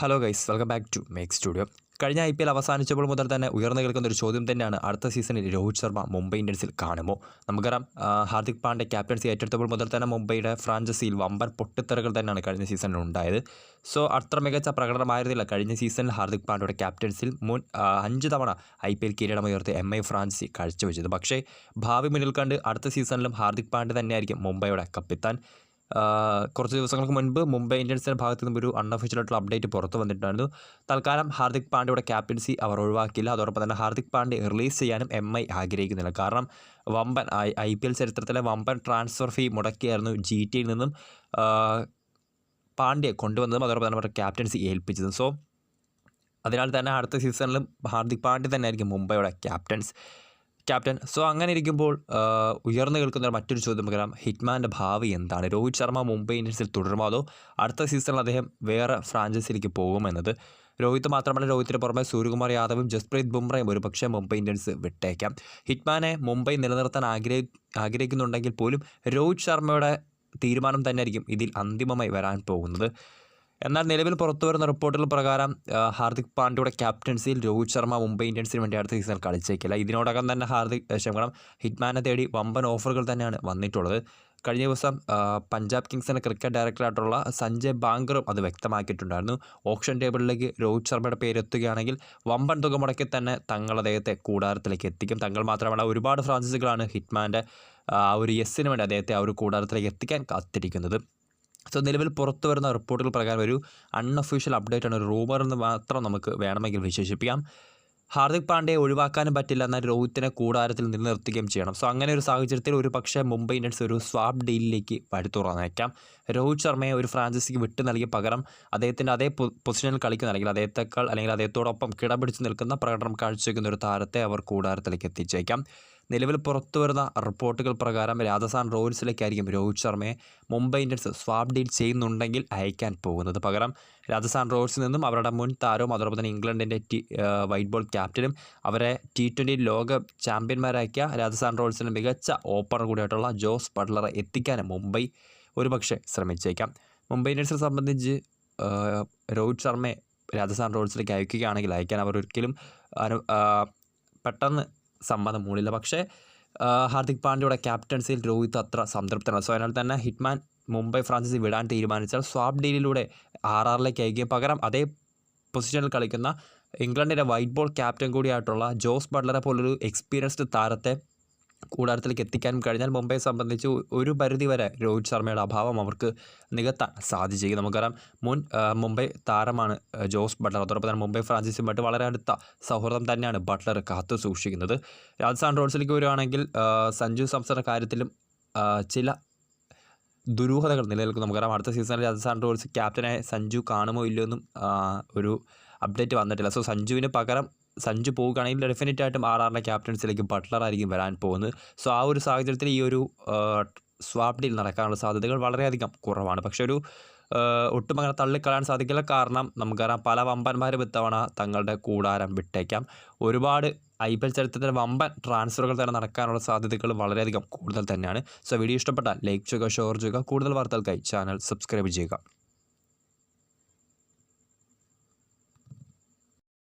Hello guys welcome back to make studio കഴിഞ്ഞ I P L അവസാനിച്ചപ്പോൾ മുതൽ തന്നെ ഉയർന്നു കേൾക്കുന്ന ഒരു ചോദ്യം തന്നെയാണ് അടുത്ത സീസണിൽ രോഹിത് ശർമ്മ മുംബൈ ഇന്ത്യൻസിൽ കാണുമോ? നമുക്കറിയാം ഹാർദിക് പാണ്ഡെ ക്യാപ്റ്റൻസി ഏറ്റെടുത്തപ്പോൾ മുതൽ തന്നെ മുംബൈയുടെ ഫ്രാഞ്ചൈസിയിൽ വമ്പൻ പൊട്ടിത്തെറികൾ തന്നെയാണ് കഴിഞ്ഞ സീസണിൽ ഉണ്ടായത്. സോ അത്ര മികച്ച പ്രകടനമായിരുന്നില്ല കഴിഞ്ഞ സീസണിൽ ഹാർദിക് പാണ്ഡ്യയുടെ ക്യാപ്റ്റൻസിൽ മുൻ അഞ്ച് തവണ ഐ പി എൽ കിരീടമുയർത്തി എം ഐ ഫ്രാൻസി കാഴ്ചവെച്ചത് പക്ഷേ ഭാവി മുന്നിൽ കണ്ട് അടുത്ത സീസണിലും ഹാർദിക് പാണ്ഡ്യ തന്നെയായിരിക്കും മുംബൈയുടെ കപ്പിത്താൻ. കുറച്ച് ദിവസങ്ങൾക്ക് മുൻപ് മുംബൈ ഇന്ത്യൻസിന്റെ ഭാഗത്ത് നിന്നും ഒരു അൺഒഫീഷ്യലായിട്ടുള്ള അപ്ഡേറ്റ് പുറത്തു വന്നിട്ടുണ്ടായിരുന്നു. തൽക്കാലം ഹാർദിക് പാണ്ഡ്യയുടെ ക്യാപ്റ്റൻസി അവർ ഒഴിവാക്കിയില്ല. അതോടൊപ്പം തന്നെ ഹാർദിക് പാണ്ഡ്യ റിലീസ് ചെയ്യാനും എം ഐ ആഗ്രഹിക്കുന്നില്ല. കാരണം വമ്പൻ ഐ പി എൽ ചരിത്രത്തിലെ വമ്പൻ ട്രാൻസ്ഫർ ഫീ മുടക്കിയായിരുന്നു ജി ടിയിൽ നിന്നും പാണ്ഡ്യ കൊണ്ടുവന്നതും അതോടൊപ്പം തന്നെ അവരുടെ ക്യാപ്റ്റൻസി ഏൽപ്പിച്ചതും. സോ അതിനാൽ തന്നെ അടുത്ത സീസണിലും ഹാർദിക് പാണ്ഡ്യ തന്നെയായിരിക്കും മുംബൈയുടെ ക്യാപ്റ്റൻസ്. ക്യാപ്റ്റൻ. സോ അങ്ങനെ ഇരിക്കുമ്പോൾ ഉയർന്നു കേൾക്കുന്ന മറ്റൊരു ചോദ്യം പറയാം ഹിറ്റ്മാന്റെ ഭാവി എന്താണ്? രോഹിത് ശർമ്മ മുംബൈ ഇന്ത്യൻസിൽ തുടരുമോ? അതോ അടുത്ത സീസണിൽ അദ്ദേഹം വേറെ ഫ്രാഞ്ചൈസിയിലേക്ക് പോകുമെന്നത് രോഹിത് മാത്രമല്ല രോഹിത്തിന് പുറമെ സൂര്യകുമാർ യാദവും ജസ്പ്രീത് ബുംറയും ഒരു പക്ഷേ മുംബൈ ഇന്ത്യൻസ് വിട്ടേക്കാം. ഹിറ്റ്മാനെ മുംബൈ നിലനിർത്താൻ ആഗ്രഹി ആഗ്രഹിക്കുന്നുണ്ടെങ്കിൽ പോലും രോഹിത് ശർമ്മയുടെ തീരുമാനം തന്നെയായിരിക്കും ഇതിൽ അന്തിമമായി വരാൻ പോകുന്നത്. എന്നാൽ നിലവിൽ പുറത്തു വരുന്ന റിപ്പോർട്ടുകൾ പ്രകാരം ഹാർദിക് പാണ്ഡ്യയുടെ ക്യാപ്റ്റൻസിയിൽ രോഹിത് ശർമ്മ മുംബൈ ഇന്ത്യൻസിന് വേണ്ടി അടുത്ത സീസണിൽ കളിച്ചേക്കില്ല. ഇതിനോടകം തന്നെ ഹാർദിക് ക്ഷമിക്കണം ഹിറ്റ്മാനെ തേടി വമ്പൻ ഓഫറുകൾ തന്നെയാണ് വന്നിട്ടുള്ളത്. കഴിഞ്ഞ ദിവസം പഞ്ചാബ് കിങ്സിന്റെ ക്രിക്കറ്റ് ഡയറക്ടറായിട്ടുള്ള സഞ്ജയ് ബാങ്കറും അത് വ്യക്തമാക്കിയിട്ടുണ്ടായിരുന്നു. ഓപ്ഷൻ ടേബിളിലേക്ക് രോഹിത് ശർമ്മയുടെ പേരെത്തുകയാണെങ്കിൽ വമ്പൻ തുക മുടക്കി തന്നെ തങ്ങൾ അദ്ദേഹത്തെ കൂടാരത്തിലേക്ക് എത്തിക്കും. തങ്ങൾ മാത്രമല്ല ഒരുപാട് ഫ്രാഞ്ചൈസികളാണ് ഹിറ്റ്മാന്റെ ആ ഒരു യെസ്സിന് വേണ്ടി അദ്ദേഹത്തെ ആ ഒരു കൂടാരത്തിലേക്ക് എത്തിക്കാൻ കാത്തിരിക്കുന്നത്. സോ നിലവിൽ പുറത്തു വരുന്ന റിപ്പോർട്ടുകൾ പ്രകാരം ഒരു അൺഒഫീഷ്യൽ അപ്ഡേറ്റ് ആണ് ഒരു റൂമർ എന്ന് മാത്രം നമുക്ക് വേണമെങ്കിൽ വിശേഷിപ്പിക്കാം. ഹാർദിക് പാണ്ഡ്യയെ ഒഴിവാക്കാനും പറ്റില്ല എന്നാൽ രോഹിത്തിനെ കൂടാരത്തിൽ നിലനിർത്തുകയും ചെയ്യണം. സോ അങ്ങനെ ഒരു സാഹചര്യത്തിൽ ഒരു പക്ഷേ മുംബൈ ഇന്ത്യൻസ് ഒരു സ്വാപ്പ് ഡീലിലേക്ക് വഴി തുറന്നേക്കാം രോഹിത് ശർമ്മയെ ഒരു ഫ്രാഞ്ചൈസിക്ക് വിട്ടു നൽകി പകരം അദ്ദേഹത്തിന്റെ അതേ പൊസിഷനിൽ കളിക്കുന്ന അല്ലെങ്കിൽ അദ്ദേഹത്തെക്കാൾ അല്ലെങ്കിൽ അദ്ദേഹത്തോടൊപ്പം കിടപിടിച്ച് നിൽക്കുന്ന പ്രകടനം കാഴ്ചവെക്കുന്ന ഒരു താരത്തെ അവർ കൂടാരത്തിലേക്ക് എത്തിച്ചേക്കാം. നിലവിൽ പുറത്തു വരുന്ന റിപ്പോർട്ടുകൾ പ്രകാരം രാജസ്ഥാൻ റോയൽസിലേക്കായിരിക്കും രോഹിത് ശർമ്മയെ മുംബൈ ഇന്ത്യൻസ് സ്വാപ് ഡീൽ ചെയ്യുന്നുണ്ടെങ്കിൽ അയക്കാൻ പോകുന്നത്. പകരം രാജസ്ഥാൻ റോയൽസിൽ നിന്നും അവരുടെ മുൻ താരവും അതോടൊപ്പം തന്നെ ഇംഗ്ലണ്ടിന്റെ വൈറ്റ് ബോൾ ക്യാപ്റ്റനും അവരെ ടി ട്വന്റി ലോക ചാമ്പ്യന്മാരാക്കിയ രാജസ്ഥാൻ റോയൽസിന്റെ മികച്ച ഓപ്പണർ കൂടിയായിട്ടുള്ള ജോസ് ബട്ട്ലറെ എത്തിക്കാനും മുംബൈ ഒരുപക്ഷെ ശ്രമിച്ചേക്കാം. മുംബൈ ഇന്ത്യൻസിനെ സംബന്ധിച്ച് രോഹിത് ശർമ്മയെ രാജസ്ഥാൻ റോയൽസിലേക്ക് അയക്കുകയാണെങ്കിൽ അയക്കാൻ അവർ ഒരിക്കലും പെട്ടെന്ന് സമ്മതം മൂളില്ല പക്ഷേ ഹാർദിക് പാണ്ഡ്യയുടെ ക്യാപ്റ്റൻസിയിൽ രോഹിത് അത്ര സംതൃപ്തനാണ്. സോ അതിനാൽ തന്നെ ഹിറ്റ്മാൻ മുംബൈ ഫ്രാൻസിസ് വിടാൻ തീരുമാനിച്ചാൽ സ്വാപ് ഡീലിലൂടെ ആർ ആറിലേക്ക് അയക്കുകയും പകരം അതേ പൊസിഷനിൽ കളിക്കുന്ന ഇംഗ്ലണ്ടിന്റെ വൈറ്റ് ബോൾ ക്യാപ്റ്റൻ കൂടിയായിട്ടുള്ള ജോസ് ബട്ട്ലറെ പോലൊരു എക്സ്പീരിയൻസ്ഡ് താരത്തെ കൂടാരത്തിലേക്ക് എത്തിക്കാനും കഴിഞ്ഞാൽ മുംബൈയെ സംബന്ധിച്ച് ഒരു പരിധി വരെ രോഹിത് ശർമ്മയുടെ അഭാവം അവർക്ക് നികത്താൻ സാധിച്ചേക്കും. നമുക്കറിയാം മുൻ മുംബൈ താരമാണ് ജോസ് ബട്ട്ലർ. അതോടൊപ്പം തന്നെ മുംബൈ ഫ്രാഞ്ചൈസിയുമായിട്ട് വളരെ അടുത്ത സൗഹൃദം തന്നെയാണ് ബട്ട്ലർ കാത്തു സൂക്ഷിക്കുന്നത്. രാജസ്ഥാൻ റോയൽസിലേക്ക് വരുവാണെങ്കിൽ സഞ്ജു സാംസന്റെ കാര്യത്തിലും ചില ദുരൂഹതകൾ നിലനിൽക്കും. നമുക്കറിയാം അടുത്ത സീസണിൽ രാജസ്ഥാൻ റോയൽസ് ക്യാപ്റ്റനായ സഞ്ജു കാണുമോ ഇല്ലയോ എന്നും ഒരു അപ്ഡേറ്റ് വന്നിട്ടില്ല. സോ സഞ്ജുവിന് പകരം സഞ്ജു പോവുകയാണെങ്കിൽ ഡെഫിനറ്റ് ആയിട്ടും ആർ ആറിന്റെ ക്യാപ്റ്റൻസിലേക്ക് ബട്ട്ലർ ആയിരിക്കും വരാൻ പോകുന്നത്. സോ ആ ഒരു സാഹചര്യത്തിൽ ഈ ഒരു സ്വാപ് ഡീൽ നടക്കാനുള്ള സാധ്യതകൾ വളരെയധികം കുറവാണ്. പക്ഷേ ഒരു ഒട്ടും അങ്ങനെ തള്ളിക്കളയാൻ സാധിക്കില്ല. കാരണം നമുക്കറിയാം പല വമ്പന്മാരും ഇത്തവണ തങ്ങളുടെ കൂടാരം വിട്ടേക്കാം. ഒരുപാട് ഐ പി എൽ ചരിത്രത്തിന്റെ വമ്പൻ ട്രാൻസ്ഫറുകൾ തന്നെ നടക്കാനുള്ള സാധ്യതകൾ വളരെയധികം കൂടുതൽ തന്നെയാണ്. സോ വീഡിയോ ഇഷ്ടപ്പെട്ടാൽ ലൈക്ക് ചെയ്യുക ഷെയർ ചെയ്യുക. കൂടുതൽ വാർത്തകൾക്കായി ചാനൽ സബ്സ്ക്രൈബ് ചെയ്യുക.